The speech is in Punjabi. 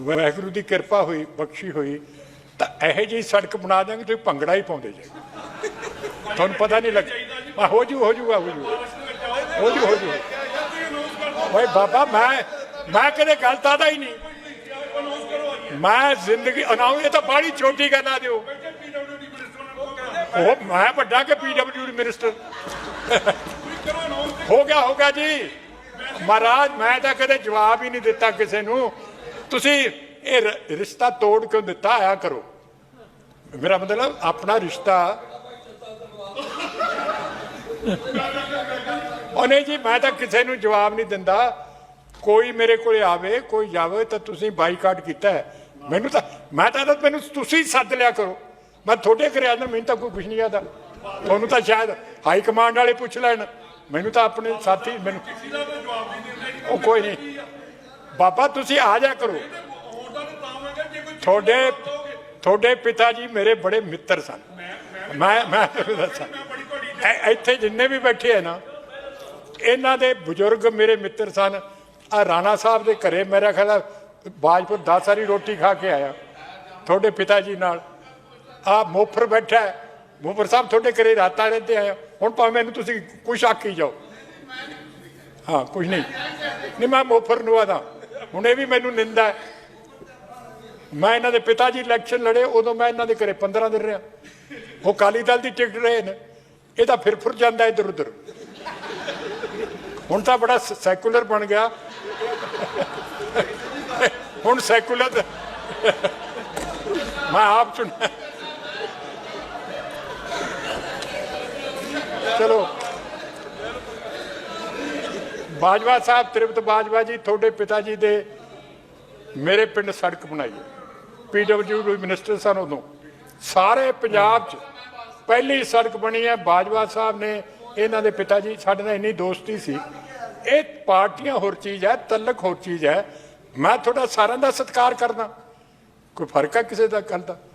ਵਾਹਿਗੁਰੂ ਦੀ ਕਿਰਪਾ ਹੋਈ, ਬਖਸ਼ੀ ਹੋਈ, ਤਾਂ ਇਹੋ ਜਿਹੀ ਸੜਕ ਬਣਾ ਦਾਂਗੇ ਤੁਸੀਂ ਭੰਗੜਾ ਹੀ ਪਾਉਂਦੇ ਜੇ। ਤੁਹਾਨੂੰ ਪਤਾ ਨਹੀਂ ਲੱਗ ਆ ਹੋ ਜੂ, ਹੋ ਜੂਗਾ ਹੋ ਜੂ। ਹੋ ਜੂ ਹੋ ਜੂ। ਓਏ ਬਾਬਾ, ਮੈਂ ਮੈਂ ਕਦੇ ਗਲਤ ਆਦਾ ਹੀ ਨਹੀਂ। ਮੈਂ ਜ਼ਿੰਦਗੀ ਅਨਾਉ ਇਹ ਤਾਂ ਬਾੜੀ ਛੋਟੀ ਗੱਲ ਦਿਓ। ਉਹ ਮੈਂ ਵੱਡਾ ਕਿ ਪੀਡਬਲਯੂ ਮਿਨਿਸਟਰ ਹੋ ਗਿਆ ਹੋ ਗਿਆ ਜੀ। ਮਹਾਰਾਜ, ਮੈਂ ਤਾਂ ਕਦੇ ਜਵਾਬ ਹੀ ਨਹੀਂ ਦਿੱਤਾ ਕਿਸੇ ਨੂੰ। ਤੁਸੀਂ ਇਹ ਰਿਸ਼ਤਾ ਤੋੜ ਕਿਉਂ ਦਿੱਤਾ, ਆਇਆ ਕਰੋ। ਮੇਰਾ ਮਤਲਬ, ਆਪਣਾ ਰਿਸ਼ਤਾ। ਉਹ ਨਹੀਂ ਜੀ, ਮੈਂ ਤਾਂ ਕਿਸੇ ਨੂੰ ਜਵਾਬ ਨਹੀਂ ਦਿੰਦਾ। ਕੋਈ ਮੇਰੇ ਕੋਲੇ ਆਵੇ, ਕੋਈ ਜਾਵੇ, ਤਾਂ ਤੁਸੀਂ ਬਾਈਕਾਟ ਕੀਤਾ ਮੈਨੂੰ ਤਾਂ, ਮੈਂ ਤਾਂ ਮੈਨੂੰ ਤੁਸੀਂ ਸੱਦ ਲਿਆ ਕਰੋ। ਮੈਂ ਤੁਹਾਡੇ ਘਰੇ ਆਉਂਦਾ, ਮੈਨੂੰ ਤਾਂ ਕੋਈ ਕੁਝ ਨਹੀਂ ਆਦਾ ਤੁਹਾਨੂੰ ਤਾਂ ਸ਼ਾਇਦ ਹਾਈ ਕਮਾਂਡ ਵਾਲੇ ਪੁੱਛ ਲੈਣ। ਮੈਨੂੰ ਤਾਂ ਆਪਣੇ ਸਾਥੀ, ਮੈਨੂੰ ਉਹ ਕੋਈ ਨਹੀਂ। ਬਾਬਾ, ਤੁਸੀਂ ਆ ਜਾ ਕਰੋ। ਤੁਹਾਡੇ ਤੁਹਾਡੇ ਪਿਤਾ ਜੀ ਮੇਰੇ ਬੜੇ ਮਿੱਤਰ ਸਨ। ਮੈਂ ਮੈਂ ਦੱਸਾਂ। ਇੱਥੇ ਜਿੰਨੇ ਵੀ ਬੈਠੇ ਆ ਨਾ, ਇਹਨਾਂ ਦੇ ਬਜ਼ੁਰਗ ਮੇਰੇ ਮਿੱਤਰ ਸਨ। ਆ ਰਾਣਾ ਸਾਹਿਬ ਦੇ ਘਰੇ ਮੇਰਾ ਖਿਆਲ ਬਾਜਪੁਰ 10 ਸਾਰੀ ਰੋਟੀ ਖਾ ਕੇ ਆਇਆ, ਤੁਹਾਡੇ ਪਿਤਾ ਜੀ ਨਾਲ। ਆ ਮੋਫਰ ਬੈਠਾ ਮੋਫਰ ਸਾਹਿਬ ਤੁਹਾਡੇ ਘਰੇ ਰਾਤਾਂ ਰਹਿੰਦੇ ਆਇਆ ਹੁਣ ਭਾਵੇਂ ਮੈਨੂੰ ਤੁਸੀਂ ਕੁਛ ਆਖੀ ਜਾਓ। ਹਾਂ, ਕੁਛ ਨਹੀਂ। ਨਹੀਂ, ਮੈਂ ਮੋਫਰ ਨੂੰ ਆਦਾ। ਹੁਣ ਇਹ ਵੀ ਮੈਨੂੰ ਨਿੰਦਾ ਮੈਂ ਇਹਨਾਂ ਦੇ ਪਿਤਾ ਜੀ ਇਲੈਕਸ਼ਨ ਲੜੇ, ਉਦੋਂ ਮੈਂ ਇਹਨਾਂ ਦੇ ਘਰੇ 15 ਦਿਨ ਰਿਹਾ। ਉਹ ਕਾਲੀ ਦਲ ਦੀ ਟਿਕਟ ਰਹੇ ਨੇ। ਇਹ ਤਾਂ ਫਿਰ ਫੁਰ ਜਾਂਦਾ ਇੱਧਰ ਉੱਧਰ। ਹੁਣ ਤਾਂ ਬੜਾ ਸੈਕੂਲਰ ਬਣ ਗਿਆ। ਹੁਣ ਸੈਕੂਲਰ ਮੈਂ ਆਪ ਚੁਣਿਆ। ਚਲੋ। ਬਾਜਵਾ ਸਾਹਿਬ, ਤ੍ਰਿਪਤ ਬਾਜਵਾ ਜੀ, ਤੁਹਾਡੇ ਪਿਤਾ ਜੀ ਦੇ ਮੇਰੇ ਪਿੰਡ ਸੜਕ ਬਣਾਈ ਹੈ। ਪੀਡਬਲਯੂ ਮਿਨਿਸਟਰ ਸਨ ਉਦੋਂ। ਸਾਰੇ ਪੰਜਾਬ 'ਚ ਪਹਿਲੀ ਸੜਕ ਬਣੀ ਹੈ, ਬਾਜਵਾ ਸਾਹਿਬ ਨੇ ਇਹਨਾਂ ਦੇ ਪਿਤਾ ਜੀ, ਸਾਡੇ ਨਾਲ ਇੰਨੀ ਦੋਸਤੀ ਸੀ। ਇਹ ਪਾਰਟੀਆਂ ਹੋਰ ਚੀਜ਼ ਹੈ, ਤਲਕ ਹੋਰ ਚੀਜ਼ ਹੈ। ਮੈਂ ਤੁਹਾਡਾ ਸਾਰਿਆਂ ਦਾ ਸਤਿਕਾਰ ਕਰਦਾ। ਕੋਈ ਫ਼ਰਕ ਹੈ ਕਿਸੇ ਦਾ ਗੱਲ ਦਾ?